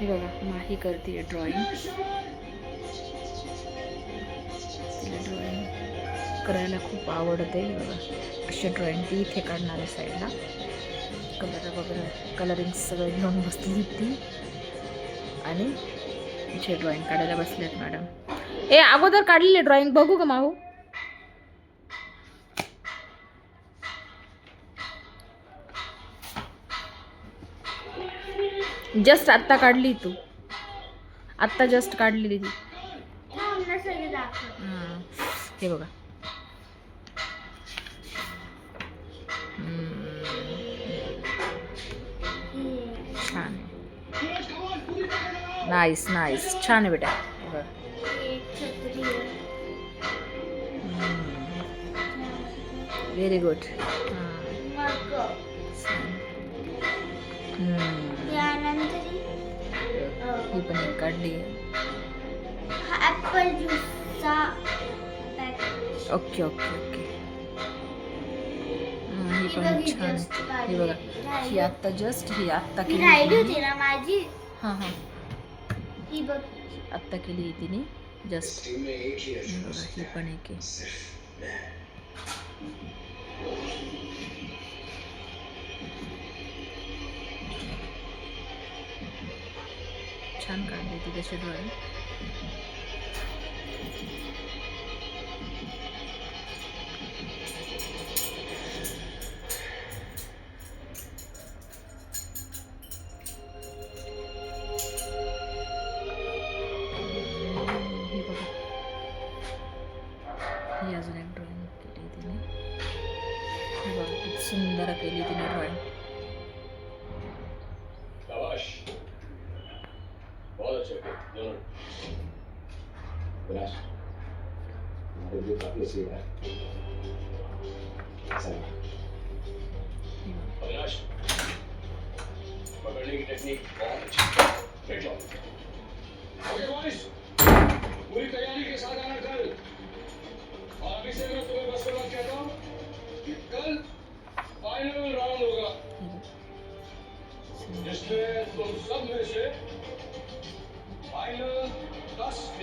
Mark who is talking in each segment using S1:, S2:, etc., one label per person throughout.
S1: हे बघा माही करते ड्रॉइंग तिला ड्रॉइंग करायला खूप आवडते बघा. अशी ड्रॉइंग ती इथे काढणार आहे साईडला कलर वगैरे कलरिंग सगळं घेऊन बसली ती. आणि इथे ड्रॉइंग काढायला बसल्यात मॅडम ए अगोदर काढलेली ड्रॉइंग बघू का माहू? जस्ट आत्ता काढली तू आत्ता जस्ट काढलेली ती हां. हे बघा हम्म. छान नाईस नाईस छान आहे बेटा हे बघ. व्हेरी गुड ही पण एक काढली
S2: ऍपल ज्यूसचा पॅकेट।
S1: Okay okay okay. हं, ही पण छान. ही बघा ही आत्ता जस्ट ही आत्ता
S2: ती राहिली
S1: केली
S2: होती ना माझी
S1: हाँ हाँ।
S2: ही बघ
S1: आत्ता केली तिने जस्ट। ही पण एक आहे छान काढले ती त्याचे डोळे हे ही अजून एक ड्रॉइंग केली तिने. सुंदर केली तिने ड्रॉइंग
S3: लिए काफी सही है ऐसा है। अविनाश पकड़ने की टेक्निक बहुत अच्छी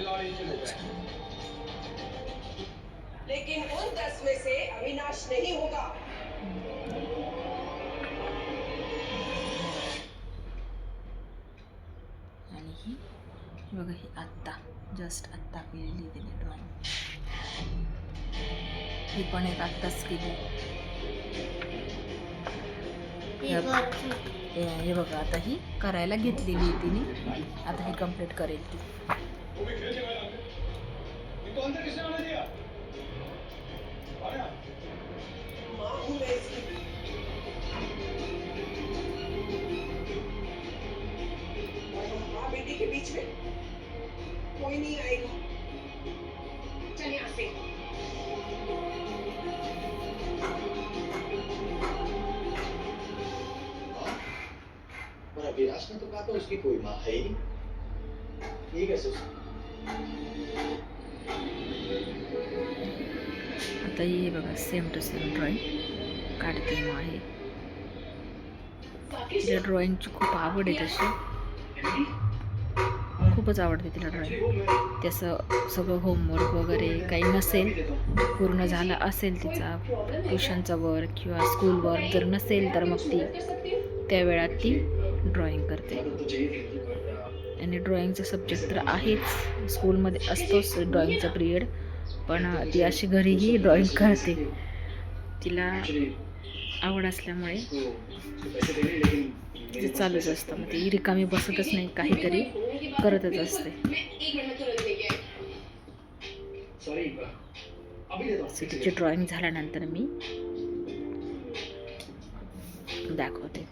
S3: दस खिलाड़ी चुने जाएंगे
S4: लेकिन उन दस में से अविनाश नहीं होगा।
S1: आणि ही ही बघा ही आत्ता जस्ट आत्ता केलेली तिने ड्रॉइंग ही पण एक आत्ताच केली.
S2: ही.
S1: हे हे बघा आता ही करायला घेतलेली आहे तिने. आता ही कंप्लीट करेल ती.
S3: वो भी खेलने वाला है इनको अंदर किसने आने दिया आया
S4: माँ बेटी के बीच में कोई नहीं आएगा चल यहाँ से
S5: पर ने तो कहा था उसकी कोई माँ है ही. नहीं ठीक कैसे हो है?
S1: आताही हे बघा सेम टू सेम ड्रॉइंग काढते मग आहे. तिला ड्रॉइंगची खूप आवड आहे तशी. खूपच आवडते तिला ड्रॉइंग त्याचं सगळं होमवर्क वगैरे काही नसेल पूर्ण झाला असेल तिचा ट्युशनचा वर्क किंवा स्कूल वर्क जर नसेल तर मग ती त्या वेळात ती ड्रॉइंग करते. आणि ड्रॉइंगचा सब्जेक्ट तर आहेच. स्कूलमध्ये असतोच ड्रॉइंगचा पिरियड पण ती अशी घरीही ड्रॉइंग करते. तिला आवड असल्यामुळे ते चालूच असतं. मग ती रिकामी बसतच नाही काहीतरी करतच असते. तिचे तिची ड्रॉइंग झाल्यानंतर मी दाखवते.